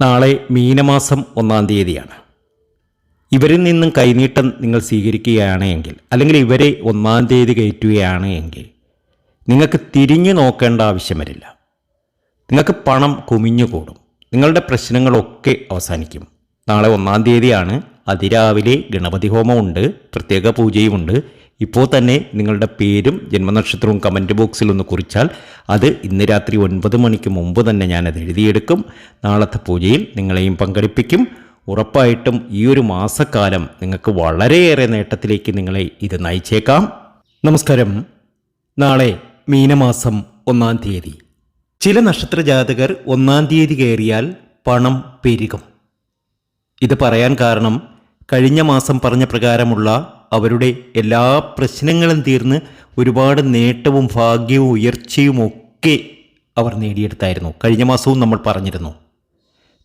നാളെ മീനമാസം ഒന്നാം തീയതിയാണ്. ഇവരിൽ നിന്നും കൈനീട്ടം നിങ്ങൾ സ്വീകരിക്കുകയാണ് എങ്കിൽ അല്ലെങ്കിൽ ഇവരെ ഒന്നാം തീയതി കയറ്റുകയാണ് എങ്കിൽ നിങ്ങൾക്ക് തിരിഞ്ഞു നോക്കേണ്ട ആവശ്യം വരില്ല. നിങ്ങൾക്ക് പണം കുമിഞ്ഞുകൂടും. നിങ്ങളുടെ പ്രശ്നങ്ങളൊക്കെ അവസാനിക്കും. നാളെ ഒന്നാം തീയതിയാണ്. അതിരാവിലെ ഗണപതി ഹോമമുണ്ട് പ്രത്യേക പൂജയുമുണ്ട്. ഇപ്പോൾ തന്നെ നിങ്ങളുടെ പേരും ജന്മനക്ഷത്രവും കമന്റ് ബോക്സിൽ ഒന്ന് കുറിച്ചാൽ അത് ഇന്ന് രാത്രി ഒൻപത് മണിക്ക് മുമ്പ് തന്നെ ഞാനത് എഴുതിയെടുക്കും. നാളത്തെ പൂജയിൽ നിങ്ങളെയും പങ്കെടുപ്പിക്കും. ഉറപ്പായിട്ടും ഈ ഒരു മാസക്കാലം നിങ്ങൾക്ക് വളരെയേറെ നേട്ടത്തിലേക്ക് നിങ്ങളെ ഇത് നയിച്ചേക്കാം. നമസ്കാരം. നാളെ മീനമാസം ഒന്നാം തീയതി. ചില നക്ഷത്ര ജാതകർ ഒന്നാം തീയതി കയറിയാൽ പണം പെരുകും. ഇത് പറയാൻ കാരണം കഴിഞ്ഞ മാസം പറഞ്ഞ പ്രകാരമുള്ള അവരുടെ എല്ലാ പ്രശ്നങ്ങളും തീർന്ന് ഒരുപാട് നേട്ടവും ഭാഗ്യവും ഉയർച്ചയും ഒക്കെ അവർ നേടിയെടുത്തായിരുന്നു. കഴിഞ്ഞ മാസവും നമ്മൾ പറഞ്ഞിരുന്നു.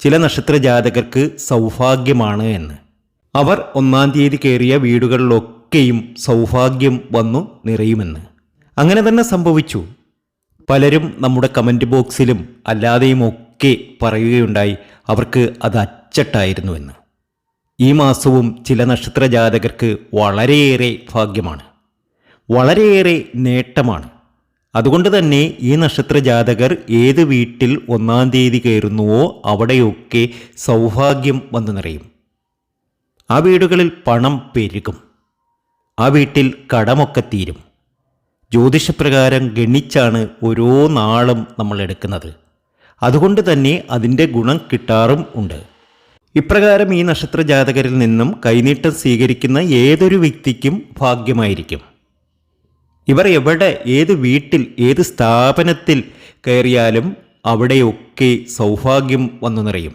ചില നക്ഷത്ര ജാതകർക്ക് സൗഭാഗ്യമാണ് എന്ന്. അവർ ഒന്നാം തീയതി കയറിയ വീടുകളിലൊക്കെയും സൗഭാഗ്യം വന്നു നിറയുമെന്ന്. അങ്ങനെ തന്നെ സംഭവിച്ചു. പലരും നമ്മുടെ കമന്റ് ബോക്സിലും അല്ലാതെയും ഒക്കെ പറയുകയുണ്ടായി. അവർക്ക് അത് അച്ചട്ടായിരുന്നുവെന്ന് ഈ മാസവും ചില നക്ഷത്ര ജാതകർക്ക് വളരെയേറെ ഭാഗ്യമാണ്. വളരെയേറെ നേട്ടമാണ്. അതുകൊണ്ട് തന്നെ ഈ നക്ഷത്ര ജാതകർ ഏത് വീട്ടിൽ ഒന്നാം തീയതി കയറുന്നുവോ അവിടെയൊക്കെ സൗഭാഗ്യം വന്നു നിറയും. ആ വീടുകളിൽ പണം പെരുകും. ആ വീട്ടിൽ കടമൊക്കെ തീരും. ജ്യോതിഷപ്രകാരം ഗണിച്ചാണ് ഓരോ നാളും നമ്മൾ എടുക്കുന്നത്. അതുകൊണ്ട് തന്നെ അതിന്റെ ഗുണം കിട്ടാറും ഉണ്ട്. ഇപ്രകാരം ഈ നക്ഷത്ര ജാതകരിൽ നിന്നും കൈനീട്ടം സ്വീകരിക്കുന്ന ഏതൊരു വ്യക്തിക്കും ഭാഗ്യമായിരിക്കും. ഇവർ എവിടെ ഏത് വീട്ടിൽ ഏത് സ്ഥാപനത്തിൽ കയറിയാലും അവിടെയൊക്കെ സൗഭാഗ്യം വന്നു നിറയും.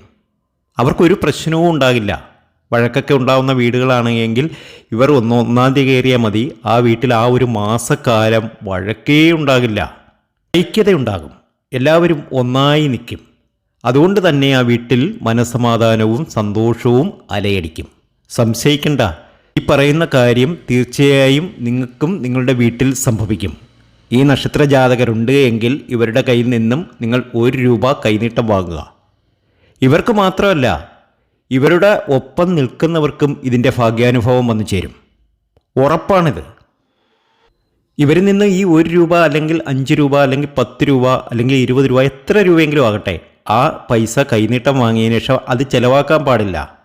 അവർക്കൊരു പ്രശ്നവും ഉണ്ടാകില്ല. വഴക്കൊക്കെ ഉണ്ടാകുന്ന വീടുകളാണെങ്കിൽ ഇവർ ഒന്ന് ഒന്നാം തീയതി കയറിയാൽ മതി. ആ വീട്ടിൽ ആ ഒരു മാസക്കാലം വഴക്കേ ഉണ്ടാകില്ല. ഐക്യതയുണ്ടാകും. എല്ലാവരും ഒന്നായി നിൽക്കും. അതുകൊണ്ട് തന്നെ ആ വീട്ടിൽ മനസമാധാനവും സന്തോഷവും അലയടിക്കും. സംശയിക്കണ്ട. ഈ പറയുന്ന കാര്യം തീർച്ചയായും നിങ്ങൾക്കും നിങ്ങളുടെ വീട്ടിൽ സംഭവിക്കും. ഈ നക്ഷത്ര ജാതകരുണ്ട് എങ്കിൽ ഇവരുടെ കയ്യിൽ നിന്നും നിങ്ങൾ ഒരു രൂപ കൈനീട്ടം വാങ്ങുക. ഇവർക്ക് മാത്രമല്ല ഇവരുടെ ഒപ്പം നിൽക്കുന്നവർക്കും ഇതിന്റെ ഭാഗ്യാനുഭവം വന്നു ചേരും. ഉറപ്പാണിത്. ഇവരിൽ നിന്ന് ഈ ഒരു രൂപ അല്ലെങ്കിൽ അഞ്ച് രൂപ അല്ലെങ്കിൽ പത്ത് രൂപ അല്ലെങ്കിൽ ഇരുപത് രൂപ എത്ര രൂപയെങ്കിലും ആകട്ടെ ആ പൈസ കൈനീട്ടം വാങ്ങിയതിന് ശേഷം അത് ചിലവാക്കാൻ പാടില്ല.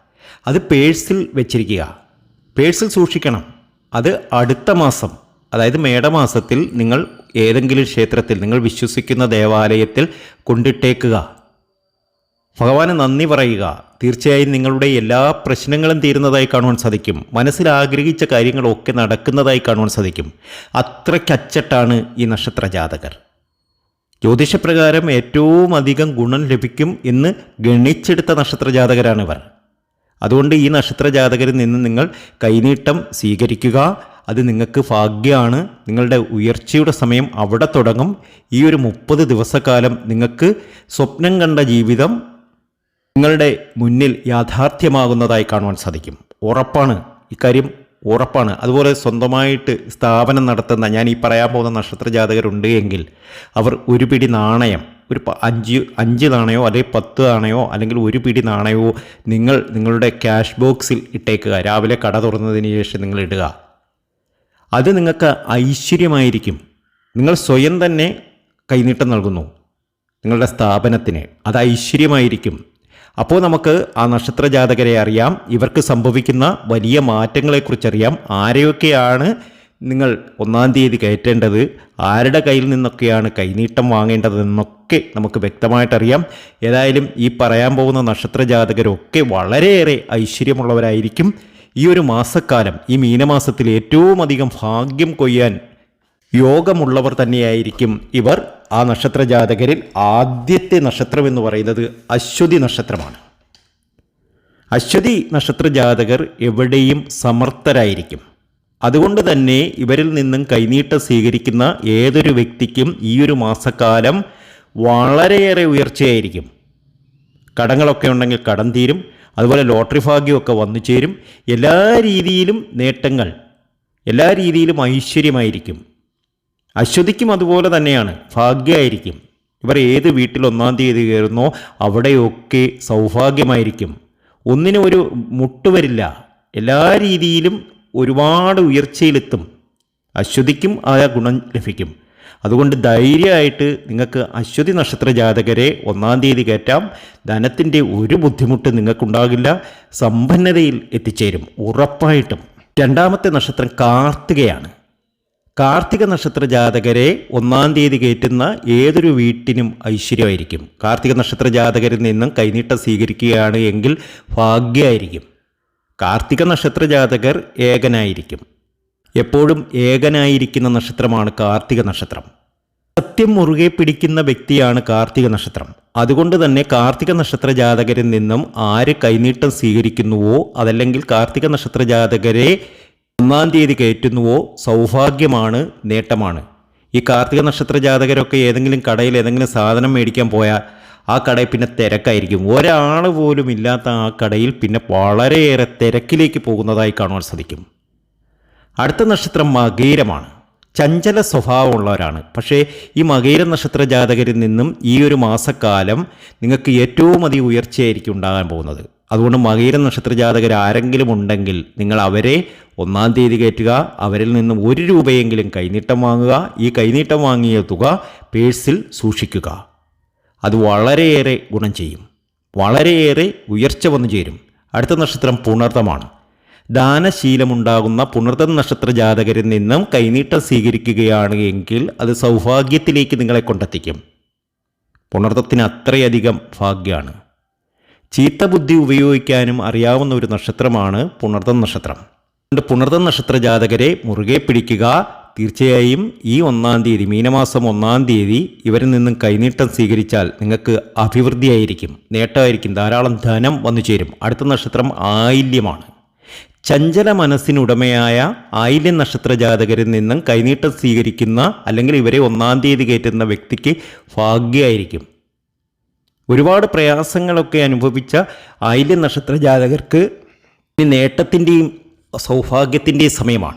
അത് പേഴ്സിൽ വെച്ചിരിക്കുക. പേഴ്സിൽ സൂക്ഷിക്കണം. അത് അടുത്ത മാസം അതായത് മേടമാസത്തിൽ നിങ്ങൾ ഏതെങ്കിലും ക്ഷേത്രത്തിൽ നിങ്ങൾ വിശ്വസിക്കുന്ന ദേവാലയത്തിൽ കൊണ്ടിട്ടേക്കുക. ഭഗവാന് നന്ദി പറയുക. തീർച്ചയായും നിങ്ങളുടെ എല്ലാ പ്രശ്നങ്ങളും തീരുന്നതായി കാണുവാൻ സാധിക്കും. മനസ്സിൽ ആഗ്രഹിച്ച കാര്യങ്ങളൊക്കെ നടക്കുന്നതായി കാണുവാൻ സാധിക്കും. അത്രയ്ക്കച്ചട്ടാണ് ഈ നക്ഷത്ര ജാതകർ ജ്യോതിഷപ്രകാരം ഏറ്റവും അധികം ഗുണം ലഭിക്കും എന്ന് ഗണിച്ചെടുത്ത നക്ഷത്ര ജാതകരാണിവർ അതുകൊണ്ട് ഈ നക്ഷത്ര ജാതകരിൽ നിന്ന് നിങ്ങൾ കൈനീട്ടം സ്വീകരിക്കുക. അത് നിങ്ങൾക്ക് ഭാഗ്യമാണ്. നിങ്ങളുടെ ഉയർച്ചയുടെ സമയം അവിടെ തുടങ്ങും. ഈ ഒരു മുപ്പത് ദിവസക്കാലം നിങ്ങൾക്ക് സ്വപ്നം കണ്ട ജീവിതം നിങ്ങളുടെ മുന്നിൽ യാഥാർത്ഥ്യമാകുന്നതായി കാണുവാൻ സാധിക്കും. ഉറപ്പാണ്. ഇക്കാര്യം ഉറപ്പാണ്. അതുപോലെ സ്വന്തമായിട്ട് സ്ഥാപനം നടത്തുന്ന ഞാൻ ഈ പറയാൻ പോകുന്ന നക്ഷത്ര ജാതകരുണ്ട് എങ്കിൽ അവർ ഒരു പിടി നാണയം ഒരു അഞ്ച് അഞ്ച് നാണയോ അല്ലെങ്കിൽ പത്ത് നാണയോ അല്ലെങ്കിൽ ഒരു പിടി നാണയമോ നിങ്ങൾ നിങ്ങളുടെ ക്യാഷ് ബോക്സിൽ ഇട്ടേക്കുക. രാവിലെ കട തുറന്നതിന് ശേഷം നിങ്ങൾ ഇടുക. അത് നിങ്ങൾക്ക് ഐശ്വര്യമായിരിക്കും. നിങ്ങൾ സ്വയം തന്നെ കൈനീട്ടം നൽകുന്നു നിങ്ങളുടെ സ്ഥാപനത്തിന്. അത് ഐശ്വര്യമായിരിക്കും. അപ്പോൾ നമുക്ക് ആ നക്ഷത്ര ജാതകരെ അറിയാം. ഇവർക്ക് സംഭവിക്കുന്ന വലിയ മാറ്റങ്ങളെക്കുറിച്ചറിയാം. ആരെയൊക്കെയാണ് നിങ്ങൾ ഒന്നാം തീയതി കയറ്റേണ്ടത്? ആരുടെ കയ്യിൽ നിന്നൊക്കെയാണ് കൈനീട്ടം വാങ്ങേണ്ടതെന്നൊക്കെ നമുക്ക് വ്യക്തമായിട്ടറിയാം. ഏതായാലും ഈ പറയാൻ പോകുന്ന നക്ഷത്ര ജാതകരൊക്കെ വളരെയേറെ ഐശ്വര്യമുള്ളവരായിരിക്കും. ഈ ഒരു മാസക്കാലം ഈ മീനമാസത്തിൽ ഏറ്റവും അധികം ഭാഗ്യം കൊയ്യാൻ യോഗമുള്ളവർ തന്നെയായിരിക്കും ഇവർ. ആ നക്ഷത്ര ജാതകരിൽ ആദ്യത്തെ നക്ഷത്രം എന്ന് പറയുന്നത് അശ്വതി നക്ഷത്രമാണ്. അശ്വതി നക്ഷത്ര ജാതകർ എവിടെയും സമർത്ഥരായിരിക്കും. അതുകൊണ്ട് തന്നെ ഇവരിൽ നിന്നും കൈനീട്ടം സ്വീകരിക്കുന്ന ഏതൊരു വ്യക്തിക്കും ഈ ഒരു മാസക്കാലം വളരെയേറെ ഉയർച്ചയായിരിക്കും. കടങ്ങളൊക്കെ ഉണ്ടെങ്കിൽ കടം തീരും അതുപോലെ ലോട്ടറി ഭാഗ്യമൊക്കെ വന്നു ചേരും. എല്ലാ രീതിയിലും നേട്ടങ്ങൾ എല്ലാ രീതിയിലും ഐശ്വര്യമായിരിക്കും. അശ്വതിക്കും അതുപോലെ തന്നെയാണ്. ഭാഗ്യമായിരിക്കും ഇവർ ഏത് വീട്ടിൽ ഒന്നാം തീയതി കയറുന്നോ അവിടെയൊക്കെ സൗഭാഗ്യമായിരിക്കും. ഒന്നിനും ഒരു മുട്ടുവരില്ല എല്ലാ രീതിയിലും ഒരുപാട് ഉയർച്ചയിലെത്തും. അശ്വതിക്കും ആ ഗുണം ലഭിക്കും. അതുകൊണ്ട് ധൈര്യമായിട്ട് നിങ്ങൾക്ക് അശ്വതി നക്ഷത്ര ജാതകരെ ഒന്നാം തീയതി കയറ്റാം. ധനത്തിന്റെ ഒരു ബുദ്ധിമുട്ട് നിങ്ങൾക്കുണ്ടാകില്ല. സമ്പന്നതയിൽ എത്തിച്ചേരും. ഉറപ്പായിട്ടും. രണ്ടാമത്തെ നക്ഷത്രം കാർത്തികയാണ്. കാർത്തിക നക്ഷത്ര ജാതകരെ ഒന്നാം തീയതി കയറ്റുന്ന ഏതൊരു വീട്ടിനും ഐശ്വര്യമായിരിക്കും. കാർത്തിക നക്ഷത്ര ജാതകരിൽ നിന്നും കൈനീട്ടം സ്വീകരിക്കുകയാണ് എങ്കിൽ ഭാഗ്യമായിരിക്കും കാർത്തിക നക്ഷത്ര ജാതകർ ഏകനായിരിക്കും. എപ്പോഴും ഏകനായിരിക്കുന്ന നക്ഷത്രമാണ് കാർത്തിക നക്ഷത്രം. സത്യം മുറുകെ പിടിക്കുന്ന വ്യക്തിയാണ് കാർത്തിക നക്ഷത്രം. അതുകൊണ്ട് തന്നെ കാർത്തിക നക്ഷത്ര ജാതകരിൽ നിന്നും ആര് കൈനീട്ടം സ്വീകരിക്കുന്നുവോ അതല്ലെങ്കിൽ കാർത്തിക നക്ഷത്ര ജാതകരെ ഒന്നാം തീയതി കയറ്റുന്നുവോ സൗഭാഗ്യമാണ് നേട്ടമാണ്. ഈ കാർത്തിക നക്ഷത്ര ജാതകരൊക്കെ ഏതെങ്കിലും കടയിൽ ഏതെങ്കിലും സാധനം മേടിക്കാൻ പോയാൽ ആ കടയിൽ പിന്നെ തിരക്കായിരിക്കും. ഒരാൾ പോലും ഇല്ലാത്ത ആ കടയിൽ പിന്നെ വളരെയേറെ തിരക്കിലേക്ക് പോകുന്നതായി കാണുവാൻ സാധിക്കും. അടുത്ത നക്ഷത്രം മകീരമാണ്. ചഞ്ചല സ്വഭാവമുള്ളവരാണ്. പക്ഷേ ഈ മകീര നക്ഷത്ര ജാതകരിൽ നിന്നും ഈ ഒരു മാസക്കാലം നിങ്ങൾക്ക് ഏറ്റവും അധികം ഉയർച്ചയായിരിക്കും ഉണ്ടാകാൻ പോകുന്നത്. അതുകൊണ്ട് മകീര നക്ഷത്ര ജാതകർ ആരെങ്കിലും ഉണ്ടെങ്കിൽ നിങ്ങൾ അവരെ ഒന്നാം തീയതി കയറ്റുക അവരിൽ നിന്നും ഒരു രൂപയെങ്കിലും കൈനീട്ടം വാങ്ങുക ഈ കൈനീട്ടം വാങ്ങിയ തുക പേഴ്സിൽ സൂക്ഷിക്കുക. അത് വളരെയേറെ ഗുണം ചെയ്യും. വളരെയേറെ ഉയർച്ച വന്നു ചേരും. അടുത്ത നക്ഷത്രം പുണർത്തമാണ് ദാനശീലമുണ്ടാകുന്ന പുണർത്തൻ നക്ഷത്ര ജാതകരിൽ നിന്നും കൈനീട്ടം സ്വീകരിക്കുകയാണ് എങ്കിൽ അത് സൗഭാഗ്യത്തിലേക്ക് നിങ്ങളെ കൊണ്ടെത്തിക്കും. പുണർത്തത്തിന് അത്രയധികം ഭാഗ്യമാണ് ചീത്ത ബുദ്ധി ഉപയോഗിക്കാനും അറിയാവുന്ന ഒരു നക്ഷത്രമാണ് പുണർതം നക്ഷത്രം. അതുകൊണ്ട് പുണർതം നക്ഷത്ര ജാതകരെ മുറുകെ പിടിക്കുക. തീർച്ചയായും ഈ ഒന്നാം തീയതി മീനമാസം ഒന്നാം തീയതി ഇവരിൽ നിന്നും കൈനീട്ടം സ്വീകരിച്ചാൽ നിങ്ങൾക്ക് അഭിവൃദ്ധിയായിരിക്കും. നേട്ടമായിരിക്കും. ധാരാളം ധനം വന്നു ചേരും. അടുത്ത നക്ഷത്രം ആയില്യമാണ്. ചഞ്ചല മനസ്സിനുടമയായ ആയില്യം നക്ഷത്ര ജാതകരിൽ നിന്നും കൈനീട്ടം സ്വീകരിക്കുന്ന അല്ലെങ്കിൽ ഇവരെ ഒന്നാം തീയതി കയറ്റുന്ന വ്യക്തിക്ക് ഭാഗ്യമായിരിക്കും ഒരുപാട് പ്രയാസങ്ങളൊക്കെ അനുഭവിച്ച ആയില്യ നക്ഷത്ര ജാതകർക്ക് നേട്ടത്തിന്റെയും സൗഭാഗ്യത്തിന്റെയും സമയമാണ്.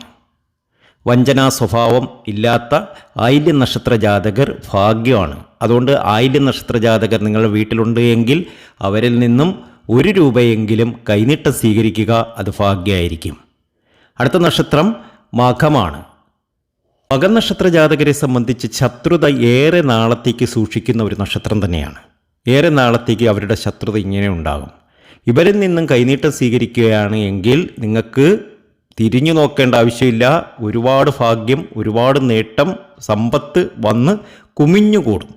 വഞ്ചനാ സ്വഭാവം ഇല്ലാത്ത ആയില്യ നക്ഷത്ര ജാതകർ ഭാഗ്യമാണ്. അതുകൊണ്ട് ആയില്യ നക്ഷത്ര ജാതകർ നിങ്ങളുടെ വീട്ടിലുണ്ട് എങ്കിൽ അവരിൽ നിന്നും ഒരു രൂപയെങ്കിലും കൈനീട്ടം സ്വീകരിക്കുക അത് ഭാഗ്യമായിരിക്കും അടുത്ത നക്ഷത്രം മഖമാണ്. മകൻ നക്ഷത്ര ജാതകരെ സംബന്ധിച്ച് ശത്രുത ഏറെ നാളത്തേക്ക് സൂക്ഷിക്കുന്ന ഒരു നക്ഷത്രം തന്നെയാണ്. ഏറെ നാളത്തേക്ക് അവരുടെ ശത്രുത ഇങ്ങനെ ഉണ്ടാകും. ഇവരിൽ നിന്നും കൈനീട്ടം സ്വീകരിക്കുകയാണ് എങ്കിൽ നിങ്ങൾക്ക് തിരിഞ്ഞു നോക്കേണ്ട ആവശ്യമില്ല. ഒരുപാട് ഭാഗ്യം ഒരുപാട് നേട്ടം സമ്പത്ത് വന്ന് കുമിഞ്ഞുകൂടും.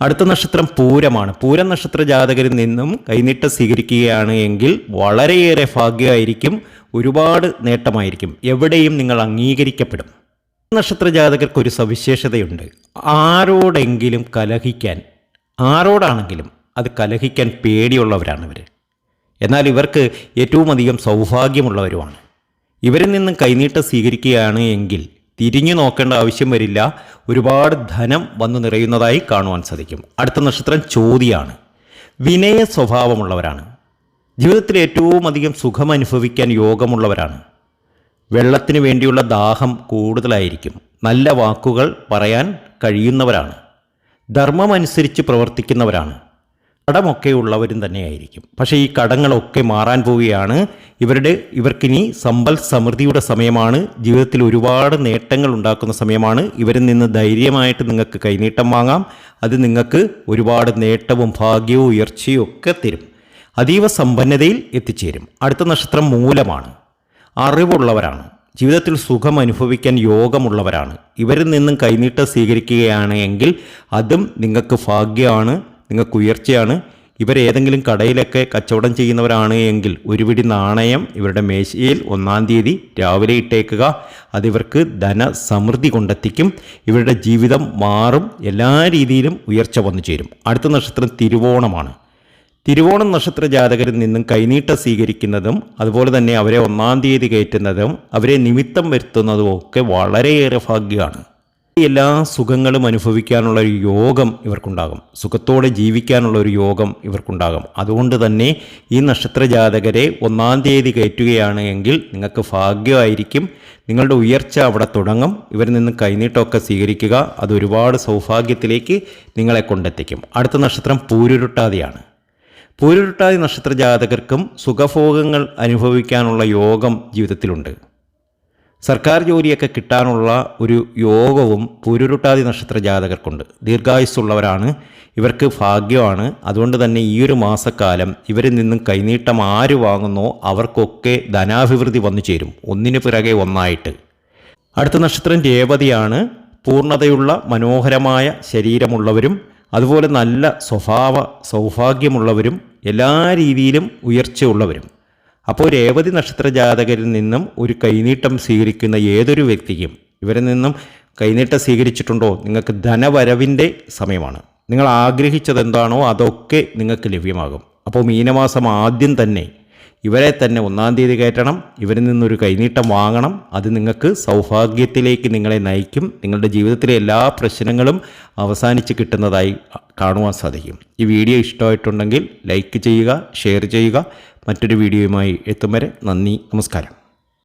അടുത്ത നക്ഷത്രം പൂരമാണ്. പൂരം നക്ഷത്ര ജാതകരിൽ നിന്നും കൈനീട്ടം സ്വീകരിക്കുകയാണ് എങ്കിൽ വളരെയേറെ ഭാഗ്യമായിരിക്കും ഒരുപാട് നേട്ടമായിരിക്കും. എവിടെയും നിങ്ങൾ അംഗീകരിക്കപ്പെടും. നക്ഷത്ര ജാതകർക്ക് ഒരു സവിശേഷതയുണ്ട്. ആരോടെങ്കിലും കലഹിക്കാൻ ആരോടാണെങ്കിലും അത് കലഹിക്കാൻ പേടിയുള്ളവരാണ് ഇവർ എന്നാൽ ഇവർക്ക് ഏറ്റവും അധികം സൗഭാഗ്യമുള്ളവരുമാണ്. ഇവരിൽ നിന്നും കൈനീട്ടം സ്വീകരിക്കുകയാണ് എങ്കിൽ തിരിഞ്ഞു നോക്കേണ്ട ആവശ്യം വരില്ല. ഒരുപാട് ധനം വന്നു നിറയുന്നതായി കാണുവാൻ സാധിക്കും. അടുത്ത നക്ഷത്രം ചോതിയാണ്. വിനയ സ്വഭാവമുള്ളവരാണ്. ജീവിതത്തിൽ ഏറ്റവും അധികം സുഖം അനുഭവിക്കാൻ യോഗമുള്ളവരാണ്. വെള്ളത്തിന് വേണ്ടിയുള്ള ദാഹം കൂടുതലായിരിക്കും. നല്ല വാക്കുകൾ പറയാൻ കഴിയുന്നവരാണ്. ധർമ്മമനുസരിച്ച് പ്രവർത്തിക്കുന്നവരാണ്. കടമൊക്കെ ഉള്ളവരും തന്നെയായിരിക്കും. പക്ഷേ ഈ കടങ്ങളൊക്കെ മാറാൻ പോവുകയാണ്. ഇവരുടെ ഇവർക്കിനി സമ്പൽ സമൃദ്ധിയുടെ സമയമാണ്. ജീവിതത്തിൽ ഒരുപാട് നേട്ടങ്ങൾ ഉണ്ടാക്കുന്ന സമയമാണ്. ഇവരിൽ നിന്ന് ധൈര്യമായിട്ട് നിങ്ങൾക്ക് കൈനീട്ടം വാങ്ങാം. അത് നിങ്ങൾക്ക് ഒരുപാട് നേട്ടവും ഭാഗ്യവും ഉയർച്ചയും ഒക്കെ തരും. അതീവ സമ്പന്നതയിൽ എത്തിച്ചേരും. അടുത്ത നക്ഷത്രം മൂലമാണ്. അറിവുള്ളവരാണ്. ജീവിതത്തിൽ സുഖം അനുഭവിക്കാൻ യോഗമുള്ളവരാണ്. ഇവരിൽ നിന്നും കൈനീട്ടം സ്വീകരിക്കുകയാണ് എങ്കിൽ അതും നിങ്ങൾക്ക് ഭാഗ്യമാണ് നിങ്ങൾക്ക് ഉയർച്ചയാണ്. ഇവരേതെങ്കിലും കടയിലൊക്കെ കച്ചവടം ചെയ്യുന്നവരാണ് എങ്കിൽ ഒരു പിടി നാണയം ഇവരുടെ മേശയിൽ ഒന്നാം തീയതി രാവിലെ ഇട്ടേക്കുക. അതിവർക്ക് ധനസമൃദ്ധി കൊണ്ടെത്തിക്കും. ഇവരുടെ ജീവിതം മാറും. എല്ലാ രീതിയിലും ഉയർച്ച വന്നു ചേരും അടുത്ത നക്ഷത്രം തിരുവോണമാണ്. തിരുവോണം നക്ഷത്ര ജാതകരിൽ നിന്നും കൈനീട്ട സ്വീകരിക്കുന്നതും അതുപോലെ തന്നെ അവരെ ഒന്നാം തീയതി കയറ്റുന്നതും അവരെ നിമിത്തം വരുത്തുന്നതും ഒക്കെ വളരെയേറെ ഭാഗ്യമാണ്. എല്ലാ സുഖങ്ങളും അനുഭവിക്കാനുള്ള ഒരു യോഗം ഇവർക്കുണ്ടാകും. സുഖത്തോടെ ജീവിക്കാനുള്ള ഒരു യോഗം ഇവർക്കുണ്ടാകും. അതുകൊണ്ട് തന്നെ ഈ നക്ഷത്ര ജാതകരെ ഒന്നാം തീയതി കയറ്റുകയാണ് എങ്കിൽ നിങ്ങൾക്ക് ഭാഗ്യമായിരിക്കും. നിങ്ങളുടെ ഉയർച്ച അവിടെ തുടങ്ങും. ഇവരിൽ നിന്ന് കൈനീട്ടമൊക്കെ സ്വീകരിക്കുക. അത് ഒരുപാട് സൗഭാഗ്യത്തിലേക്ക് നിങ്ങളെ കൊണ്ടെത്തിക്കും. അടുത്ത നക്ഷത്രം പൂരുരുട്ടാതിയാണ്. പൂരുരുട്ടാതി നക്ഷത്ര ജാതകർക്കും സുഖഭോഗങ്ങൾ അനുഭവിക്കാനുള്ള യോഗം ജീവിതത്തിലുണ്ട്. സർക്കാർ ജോലിയൊക്കെ കിട്ടാനുള്ള ഒരു യോഗവും പൂരുരുട്ടാതി നക്ഷത്ര ജാതകർക്കുണ്ട് ദീർഘായുസ്സുള്ളവരാണ് ഇവർക്ക് ഭാഗ്യമാണ്. അതുകൊണ്ട് തന്നെ ഈ ഒരു മാസക്കാലം ഇവരിൽ നിന്നും കൈനീട്ടം ആര് വാങ്ങുന്നോ അവർക്കൊക്കെ ധനാഭിവൃദ്ധി വന്നു ചേരും. ഒന്നിനു പിറകെ ഒന്നായിട്ട്. അടുത്ത നക്ഷത്രം രേവതിയാണ്. പൂർണതയുള്ള മനോഹരമായ ശരീരമുള്ളവരും അതുപോലെ നല്ല സ്വഭാവ സൗഭാഗ്യമുള്ളവരും എല്ലാ രീതിയിലും ഉയർച്ചയുള്ളവരും. അപ്പോൾ രേവതി നക്ഷത്ര ജാതകരിൽ നിന്നും ഒരു കൈനീട്ടം സ്വീകരിക്കുന്ന ഏതൊരു വ്യക്തിക്കും ഇവരിൽ നിന്നും കൈനീട്ടം സ്വീകരിച്ചിട്ടുണ്ടോ? നിങ്ങൾക്ക് ധനവരവിന്റെ സമയമാണ്. നിങ്ങൾ ആഗ്രഹിച്ചത് എന്താണോ അതൊക്കെ നിങ്ങൾക്ക് ലഭ്യമാകും. അപ്പോൾ മീനമാസം ആദ്യം തന്നെ ഇവരെ തന്നെ ഒന്നാം തീയതി കയറ്റണം. ഇവരിൽ നിന്നൊരു കൈനീട്ടം വാങ്ങണം. അത് നിങ്ങൾക്ക് സൗഭാഗ്യത്തിലേക്ക് നിങ്ങളെ നയിക്കും. നിങ്ങളുടെ ജീവിതത്തിലെ എല്ലാ പ്രശ്നങ്ങളും അവസാനിച്ച് കിട്ടുന്നതായി കാണുവാൻ സാധിക്കും. ഈ വീഡിയോ ഇഷ്ടമായിട്ടുണ്ടെങ്കിൽ ലൈക്ക് ചെയ്യുക ഷെയർ ചെയ്യുക. മറ്റൊരു വീഡിയോയുമായി എത്തും വരെ നന്ദി നമസ്കാരം.